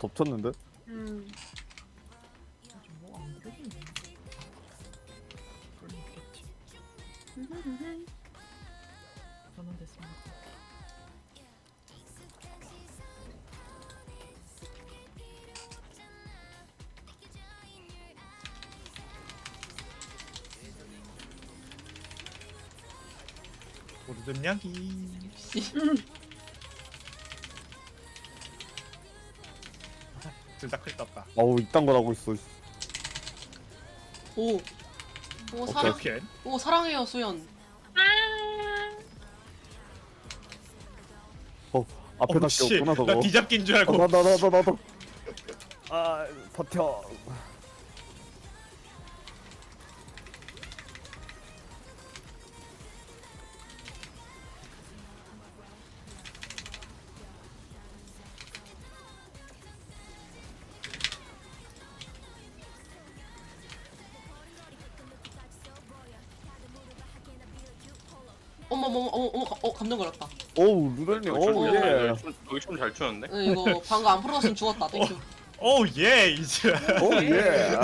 덮쳤는데? 음. 요즘 뭐안 그러겠네. 그런 있겠지. 저는 됐습니다. 모르던 이야기. 둘다 클 떴다. 어우 이딴 걸 하고 있어 오. 오 사랑 오케이. 오 사랑해요 수연. 아. 어 앞에다 끼웠구나 저거 나 뒤잡기인 줄 알고. 어, 나, 나, 나, 나, 나도 아 버텨 어머 어머 어머 어머 가- 어 감동 걸렸다. 어우 루렐님 어우 춤- 예 여기 춤 잘 추는데? 응, 이거 방금 안 풀어줬으면 죽었다. 땡큐. 오 예, 이제. 어우 예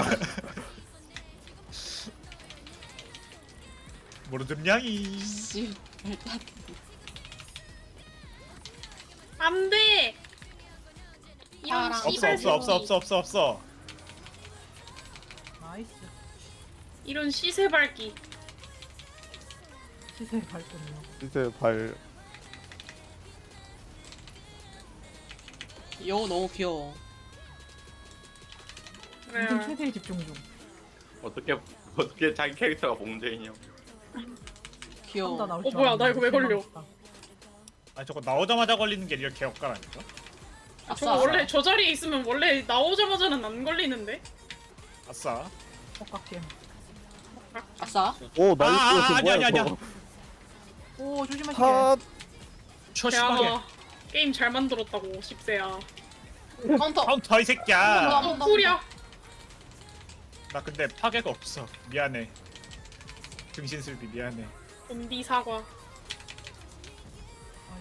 모르던 이야기. 씨. 일단 안 돼. 이런. 없어 씨발 없어 없어 없어 없어 없어. 나이스. 이런 시세 밟기. 시세 발전이요. 이제 발 여우 너무 귀여워. 인생 그래. 최대의 집중 중. 어떻게 어떻게 자기 캐릭터가 봉제인이요? 귀여워. 혼자 나올 어, 줄 뭐야, 알았는데 나 이거 왜 걸려? 실망했다. 아 저거 나오자마자 걸리는 게 이렇게 역갈 아닌가? 저거 아싸. 원래 저 자리에 있으면 원래 나오자마자는 안 걸리는데. 아싸. 똑같게. 아싸. 오 아, 나이스 아, 그 아니야, 뭐야 아니야, 저거 오 조심하시게. 핫 초심하게. 대학아 게임 잘 만들었다고 10세야. 카운터. 카운터 이 새끼야. 어, 어 쿨이야. 나 근데 파괴가 없어. 미안해. 등신슬비 미안해. 좀비 사과.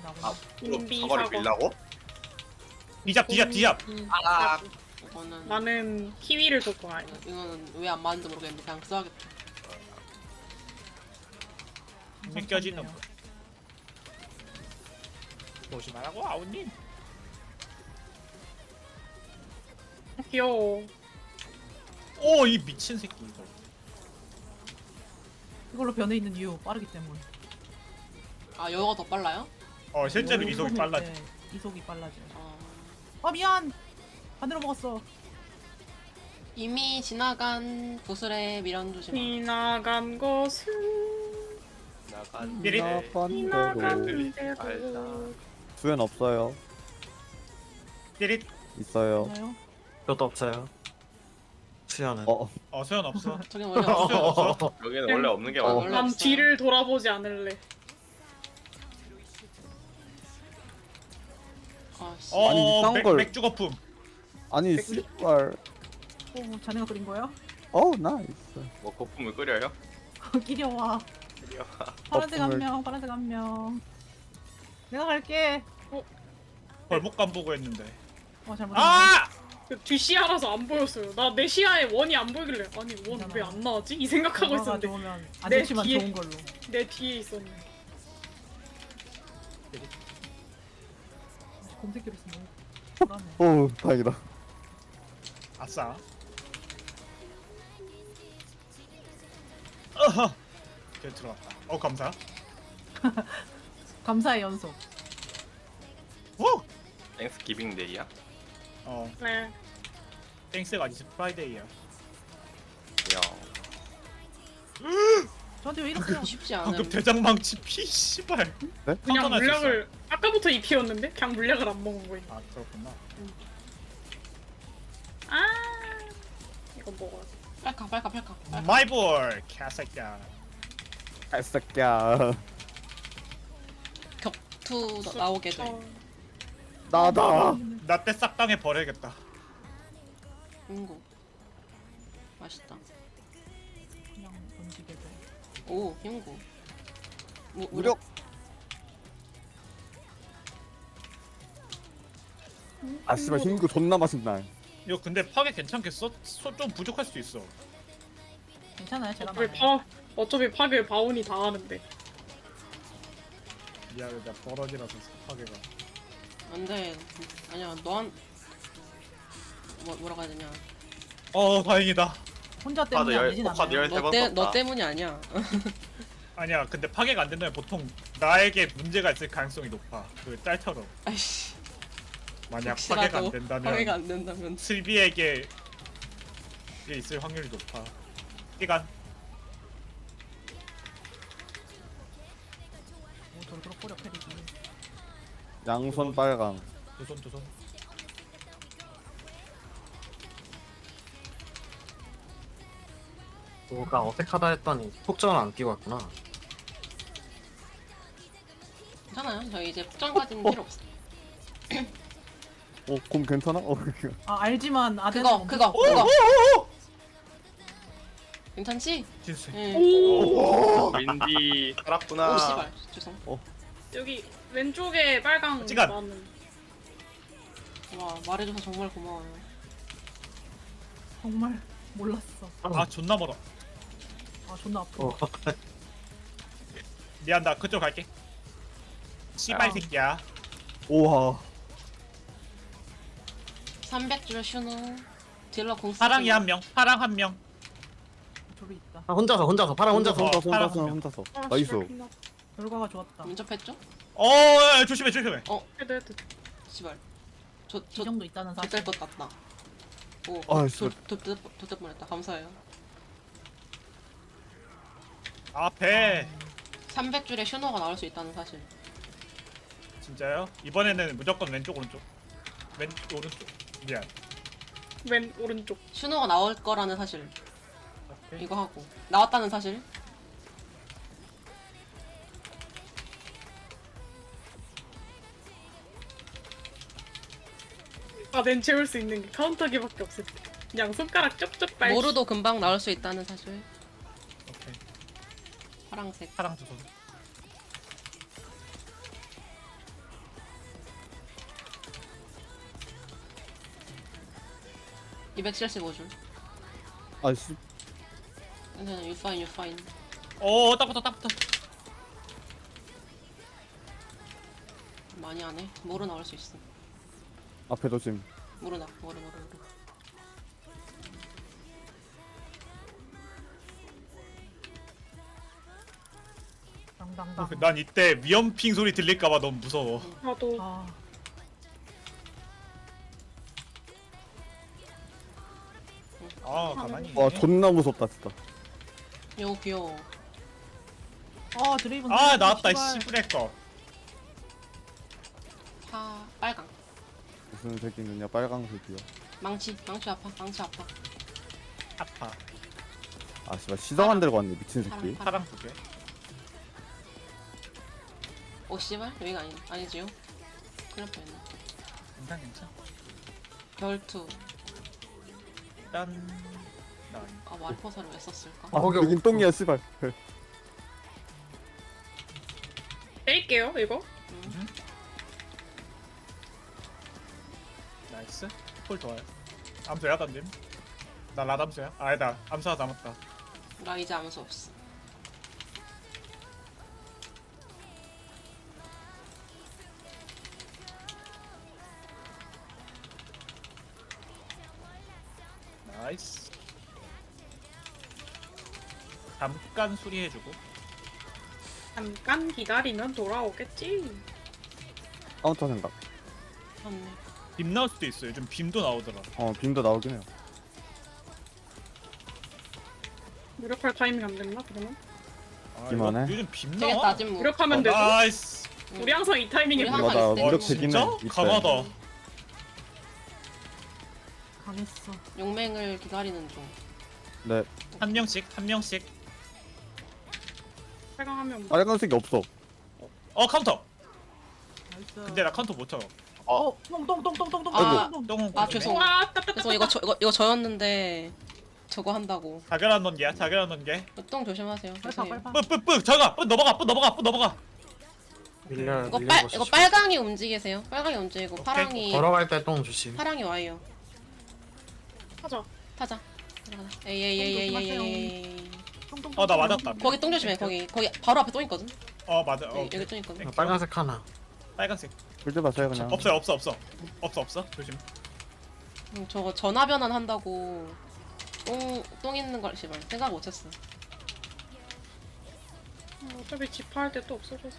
아. 아, 인비 사과를 사과. 빌라고? 뒤잡 뒤잡 뒤잡. 음, 아. 이거는 나는 키위를 더 좋아해. 이거는 왜 안 맞는지 모르겠는데 그냥 써야겠다. 느껴지는 거. 조심하라고 아우님. 귀여워. 오 이 미친 새끼 이거. 그걸로 변해 있는 이유 빠르기 때문. 아 여우가 더 빨라요? 어 실제로 요- 이속이. 때 이속이 빨라져. 어. 아 미안. 반대로 먹었어. 이미 지나간 구슬에 미련 두지 마. 지나간 것은 삐릿. 나간 지나간 대로 대로. 수연 없어요 띠릿. 있어요 있나요? 저도 없어요. 수연은. 어어 소연 없어. 저긴 원래 없어. 수연 없어. 여기는 원래 없는 게 어. 많아. 원래 난 없어요. 뒤를 돌아보지 않을래. 아, 씨. 어 아니, 이딴 맥, 걸- 맥주 거품. 아니 씨발 오 자네가 끓인 거야? 어우 나이스 뭐 거품을 끓여요? 끼려와. 끓여. 파란색 한 명, 파란색 한 명. 내가 갈게. 벌목감 보고 했는데. 어 잘못. 아! 그 뒷시야라서 안 보였어요. 나 내 시야에 원이 안 보이길래 아니 원 왜 안 나왔지? 이 생각하고 있었는데 좋으면 안내 좋지만 뒤에- 좋은 걸로. 내 뒤에 있었네. 검색기로 쓰면 불안해. 다행이다 아싸. 어허. 이제 들어갔다. 어 감사. 감사의 연속. 오. 땡스 기빙 데이야? 어 네. 땡스가 아니지 프라이데이야. 야. 저한테 왜 이러세요? 쉽지 않은. 방금 대장망치 피 씨발. 그냥 선전할 수 물약을 아까부터 입히었는데 그냥 물약을 안 먹은 거임. 아 그렇구나. 아 이거 먹어야. 빨카 빨카 빨카. 빨카. 마이볼 개새끼야. 개새끼야 격투 나- 나오게 돼. 어, 나다 나때 싹 당해 버려야겠다. 인구. 맛있다. 그냥 던지게 돼. 오 흰구. 무, 무력 아 씨발 흰거 존나 맛있나 이거 근데 파괴 괜찮겠어? 소, 좀 부족할 수도 있어. 괜찮아요 제가. 파 어차피 파괴 바운이 다 하는데. 미안해 나 버러지라서 파괴가. 안돼 아니야 너한 뭐, 뭐라고 해야 되냐 어 다행이다. 혼자 카드 때문에 안 열 되진 카드 않아요 열세 너, 번 때, 너 썼다. 때문이 아니야 아니야 근데 파괴가 안 된다면 보통 나에게 문제가 있을 가능성이 높아. 그 짤처럼 아이씨 만약 파괴가 안 혹시라도 된다면 파괴가 안 된다면 슬비에게 이게 있을 확률이 높아. 시간 양손 빨강 두손 두 손. 뭐가 어색하다 했더니 폭전을 안 끼고 왔구나. 괜찮아요 저희 이제 폭정까지는 필요 없어 어 곰 괜찮아? 어 아 알지만 아덴 그거 그거 그거 괜찮지? 진수. 응. 오 윈디 살았구나. 오 씨발 죄송 여기 왼쪽에 빨강 시간. 나는. 와 말해줘서 정말 고마워요 정말 몰랐어 아 존나 멀어. 아 존나 아프다 어, 미안 나 그쪽 갈게. 씨발 아. 새끼야. 오와 300줄 슈노 딜러 공수 파랑이 한 명. 파랑 한 명. 둘이 있다 아, 혼자서 혼자서 파랑 혼자서. 혼자서 어, 혼자서 파랑 혼자서 아, 나이스 씨발. 결과가 좋았다 민접했죠? 어 야, 야, 조심해 조심해. 헤드 헤드. 씨발 이 저저 정도 있다는 사실 개짤 것 같다 오 아, 도- 씨발. 도- 도- 도대 뻔했다 감사해요 앞에 300줄에 슈노가 나올 수 있다는 사실 진짜요? 이번에는 무조건 왼쪽 오른쪽. 왼쪽 오른쪽. 미안. 왼 오른쪽. 슈노가 나올 거라는 사실 오케이. 이거 하고 나왔다는 사실 아 낸 채울 수 있는 게 카운터기밖에 없을 때. 그냥 손가락 쪽쪽 빨. 모르도 금방 나올 수 있다는 사실 오케이. 파랑색 파랑 두 손. 이 275줄 아씨 괜찮아 유파인 유파인 어 딱부터 딱부터. 많이 안 해 모르 나올 수 있어 앞에 조심 모르 나 모르 모르 모르 당당당 난 이때 위험핑 소리 들릴까봐 너무 무서워. 나도. 아 아 가만히. 와 존나 무섭다 진짜 요 귀여워 아 드레이븐 아 나왔다 이 씨발. 씨부레 거. 파 빨강 무슨 색이느냐? 빨강색이야. 망치 망치 아파 망치 아파. 아파. 아 씨발 시정안 들고 왔네 미친 새끼. 파랑 파랑 두 개. 오 씨발 여기가 아니 아니지요? 그럴 뻔했네. 괜찮 괜찮. 결투. 일단 난아 말포사를 왜 썼을까? 아 거기 여긴 똥이야 씨발. 뺄게요 이거. 콜 좋아요. 암수야 던짐. 나 라담수야. 아니다. 암수가 남았다. 나 이제 아무 수 없어 나이스. 잠깐 수리해주고. 잠깐 기다리면 돌아오겠지. 카운터 생각 맞네 빔 나올 수도 있어. 요즘 빔도 나오더라. 어 빔도 나오긴 해요 무력할 타이밍 안 됐나 그러면? 아. 이거 요즘 빔 되게 나와. 낮은 무 무력하면 어, 되고. 나이스. 응. 우리 항상 이 타이밍에 우리 무력. 항상 맞아. 무력 어, 되긴 진짜? 해. 강하다. 강했어 용맹을 기다리는 중 네 한 명씩 한 명씩. 빨강하면 빨간색이 없어 어 카운터. 나이스 근데 나 카운터 못 쳐. 어 똥똥똥똥똥똥 똥 아. 똥. 아, 죄송. 와 그래서. 이거 저, 이거 이거 저였는데 저거 한다고 자결한 넌게야. 자결한 넌게. 똥 조심하세요 빨파 죄송해요 빨파 뿌뿌뿌 저가. 뿌 넘어가. 뿌 넘어가. 뿌 넘어가. 밀려 이거 빨. 이거 빨강이 움직이세요. 빨강이 움직이고 파랑이 걸어갈 때 똥 조심. 파랑이 와요. 하자. 타자. 들어가자. 에이 에이 에이 에이 에이 에이. 똥똥. 어, 나 맞았다. 거기 똥 조심해. 거기 거기 바로 앞에 똥 있거든. 어 맞아. 어, 여기, 여기 똥 있거든. 어, 빨간색 하나. 빨간색. 불들 마셔요 그냥. 없어요 없어 없어. 없어 없어. 조심. 음, 저거 전화 변환 한다고 똥 똥 있는 걸 씨발 생각 못 했어. 어, 어차피 집화할 때 또 없어져서.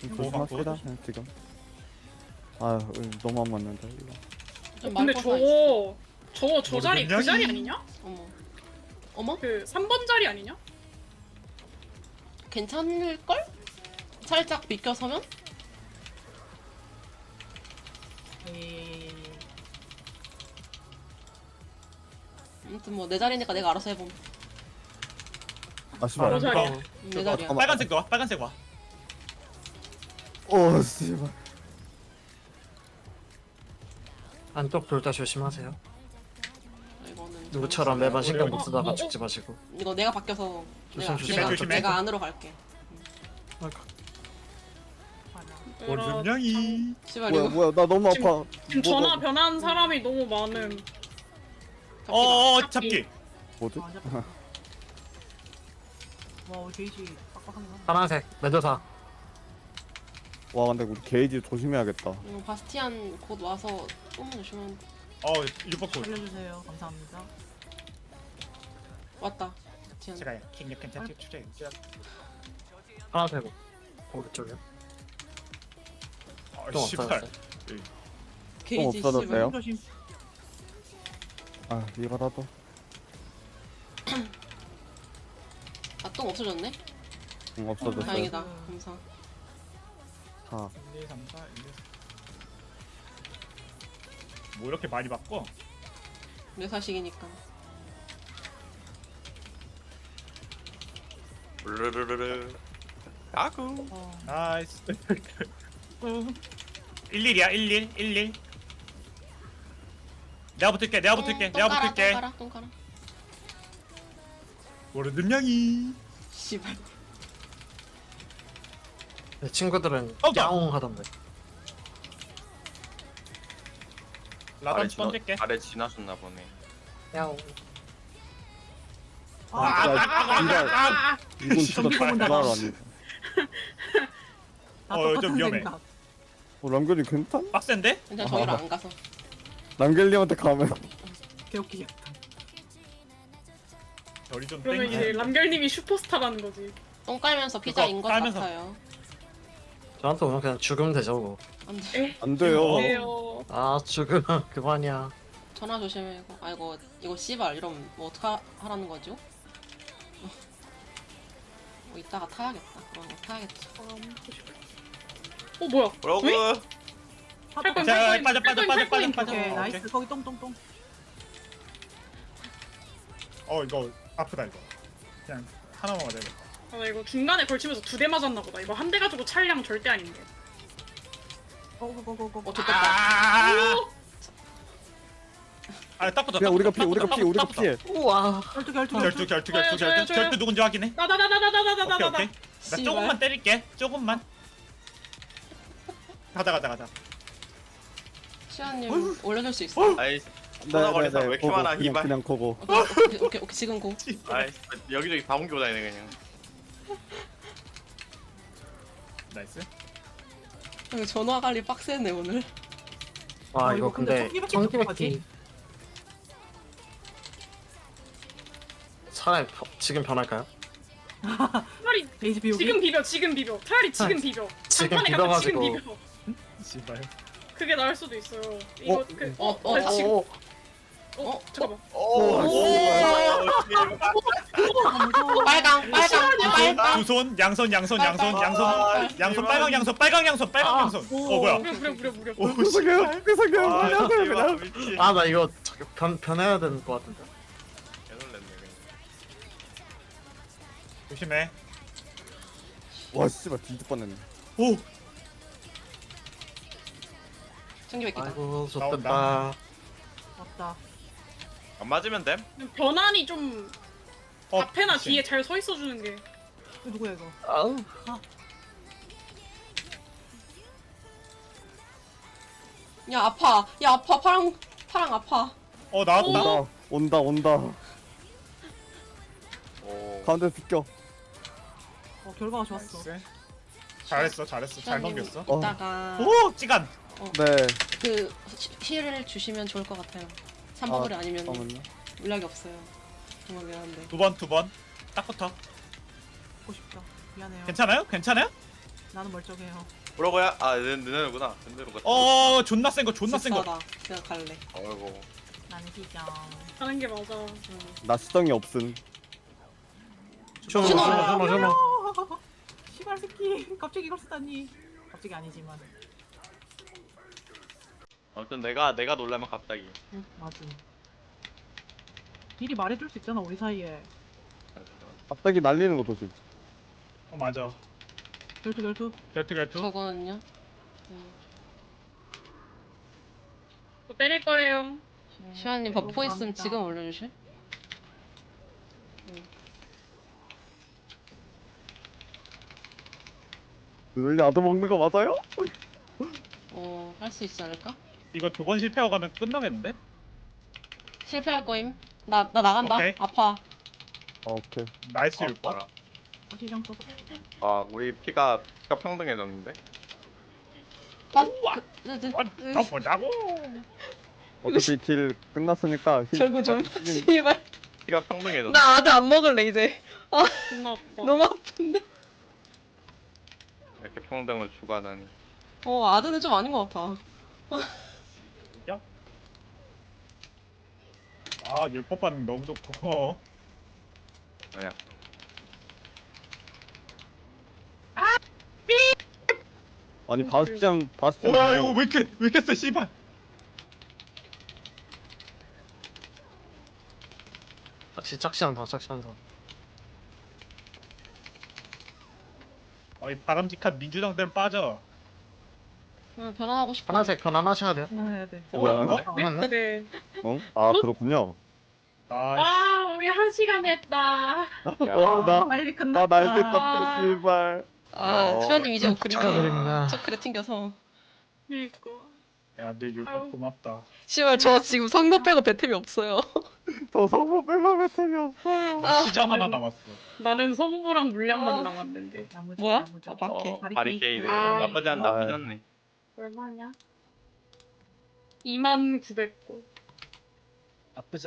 좀뭐 조심합시다 막 그냥 지금. 아유 음, 너무 안 맞는다 이거. 좀 근데 말포사 있어. 저거 저거 저 자리 그 모르겠냐? 자리 아니냐? 어머. 어머? 그 3번 자리 아니냐? 괜찮을 걸? 살짝 비껴서면? 에이. 아무튼 뭐 내 자리니까 내가 알아서 해봄. 아 씨발. 음, 내 자리야. 잠깐만. 빨간색 와. 빨간색 와. 오 씨발. 안쪽 돌다 조심하세요. 이거는 누구처럼 매번 신경 못 쓰다가 죽지 마시고. 이거 내가 바뀌어서 내가 조심, 내가, 조심해. 내가 안으로 갈게. 아이고, 얘들아, 원숭냥이. 씨발 뭐야 이거 뭐야 나 너무 아파. 지금 뭐가- 전화 변한 사람이 너무 많음. 어 잡기. 잡기. 뭐지? 아, 잠깐만. 와, 게이지 빡빡하네요. 파란색 메두사. 와 근데 우리 게이지 조심해야겠다. 이거 바스티안 곧 와서 똥 조심하면 어 유버콜. 살려주세요. 감사합니다. 왔다. 바스티안. 제가 킹력한 텐트 추래. 파란색 오른쪽이요. 어똥 씨발. 없어졌어요. 게이지 없어졌어요? 씨발. 똥 조심. 아 이거라도. 아똥 없어졌네. 응, 없어졌어요. 다행이다. 음. 감사. 자 1, 2, 3, 4, 1, 2, 3. 뭐 이렇게 많이 바꿔? 내 사식이니까. 르르르르. 아구. 어. 나이스. 11이야 11 11. 내가 붙을게 내가 붙을게 똥 내가 붙을게. 똥. 똥. 모르는 양이. 씨발. 내 친구들은 어, 나- 야옹 하던데. 라던 아래 지나 던질게. 아래 지나셨나 보네. 야옹. 아, 아, 야, 아, 아, 아. 이건 진짜. 장난 아니다. 다 어, 똑같은 좀 위험해. 생각. 어 람결이 괜찮? 빡센데? 괜찮아 저기로 안 가서. 람결님한테 가면 개웃기겠다. 저리 좀 그러면. 이제 람결님이 슈퍼스타라는 거지. 똥 깔면서 피자인 것 깔면서. 같아요. 저한테 오면 그냥 죽으면 되죠. 뭐. 안 돼. 안 돼요. 어. 그래요. 아 죽으면 그만이야. 전화 조심해. 이거. 아 이거 이거 씨발 이러면 뭐 어떡 하라는 거죠? 뭐 이따가 타야겠다. 그런 거 타야겠다. 어 뭐야? 뭐라고? 왜? 아, 할 거임, 자, 할 거임, 빠져, 할 빠져, 거임, 빠져, 할 거임. 빠져, 빠져. 오케이, 어, 나이스. 오케이. 거기 똥똥똥. 어 이거 아프다 이거. 그냥 하나만 맞아야겠다. 아, 나 이거 중간에 걸치면서 두 대 맞았나 보다. 이거 한 대 가지고 찰량 절대 아닌데. 고고고고고. 어 좋겠다. 아, 아, 딱 붙어. 딱 우리가 피해 우리가 딱 피해 우리가 피해. 우와. 결투 결투 결투 결투 저요, 결투 저요, 결투 저요. 결투 누군지 확인해. 오케이 나나나나나나나나나. 오케이. 나 씨발. 조금만 때릴게. 조금만. 가자 가자 가자. 시아님 올려줄 수 있어? 아이 전화 걸려서 왜 이렇게 고고, 많아 그냥 이발. 그냥 고고. 오케이, 오케이, 오케이, 오케이, 지금 고. 아이 여기저기 다 옮기고 다니네 그냥. 나이스. 여기 전화 관리 빡세네 오늘. 와 어, 이거 이거 근데 청기백기 차라리 펴- 지금 변할까요? 차라리 베이지 비우기. 지금 비벼, 지금 비벼. 차라리 지금 비벼. 지금 장판에 가서 비벼가지고. 지금 비벼. 씨발. 그게 나을 수도 있어요. 이거 어? 그 어, 어, 어, 어, 지금 오, 어, 잠깐만. 오. 아, 무서워. 빨강, 빨강, 빨강. 두 손 양손 양손 양손 아, 양손 양손 빨강 양손 빨강 양손 빨강 양손. 어 뭐야? 무려 무려 무려 무려. 오 아, 그냥 그냥. 미친. 아 나 이거 저기 변 변해야 되는 것 같은데. 개놀랐네 그냥. 조심해. 와 씨발 뒤집 뻔했네. 오 청기백기다. 아이고. 좋겠다. 왔다. 안 맞으면 됨. 변환이 좀 어, 앞에나 그치. 뒤에 잘 서 있어 주는 게. 이거 누구야 이거? 아우. 야 아파. 야 아파. 파랑 파랑 아파. 어 나왔다. 온다 온다 온다 오. 가운데 비껴 어 결과가 좋았어. 나이스. 잘했어 잘했어 잘 넘겼어. 어. 이따가 오 찌간. 네 그 시- 힐을 주시면 좋을 것 같아요. 3버블이 아, 아니면 잠깐만요 물약이 없어요. 정말 미안한데. 두 번 두 번. 딱 붙어. 보고 싶다. 미안해요. 괜찮아요? 괜찮아요? 나는 멀쩡해요. 뭐라고야? 아 는- 느네로구나. 느네로가. 어 존나 센 거 존나 센 거. 씁싸다. 그냥 갈래. 어이구. 나는 희경. 하는 게 맞아. 나 시정이 없음 준호. 준호, 준호, 준호. 시발 새끼. 갑자기 이걸 쓰다니. 갑자기 아니지만. 아무튼 내가 내가 놀라면 갑자기. 맞음. 미리 말해줄 수 있잖아 우리 사이에. 갑자기 날리는 거 조심 어 맞아. 결투 결투. 결투 결투. 저거는요. 또 때릴 거예요. 시아님 버프 있으면 감사합니다. 지금 올려주실? 늘리 아드 먹는 거 맞아요? 어, 할 수 있지 않을까? 이거 두 번 실패하고 가면 끝나겠는데? 실패할 거임. 나, 나 나간다. 오케이. 아파. 아 오케이 나이스 어, 6번. 봐라. 다시 좀 써봐. 아 우리 피가 피가 평등해졌는데. 아, 그, 으, 으, 으, 더 보자고. 어차피 딜 끝났으니까 힐 결국 좀. 씨발. 피가 평등해졌어. 나 아드 안 먹을래, 이제. 아파. 너무 아픈데. 이렇게 평등을 추구하다니. 어, 아드는 좀 아닌 것 같아. 아 율법 반응 너무 좋고. 그냥 아니 바스티안 바스티안 와 이거 왜 이렇게 왜 이렇게 세 씨발. 짝시 짝시한다 짝시한다. 어이 바람직한 민주당들 빠져. 응, 변화하고 싶어. 하나씩 변환하셔야 돼요. 해야 돼. 어, 뭐야 어? 어. 네. 어? 아 그렇군요 아 와, 우리 한 시간 했다. 와나나 빨리 끝났다. 날개 떴다 제발 아, 어, 시아님 이제 옷 그리네. 축하드립니다. 저 그래 튕겨서. 그니까. 야, 내 율법 아유. 고맙다. 씨발, 저 지금 성도 빼고 배템이 없어요. 저 성부 뺄만 배템이 없어요 아, 시장 하나 남았어. 나는 성부랑 물량만 남았는데. 나무지, 뭐야? 나무지. 아, 밖에. 어, 바리케이드. 아. 나쁘지 않 나쁘지 않네. 얼마냐? 2만 900고. 나쁘지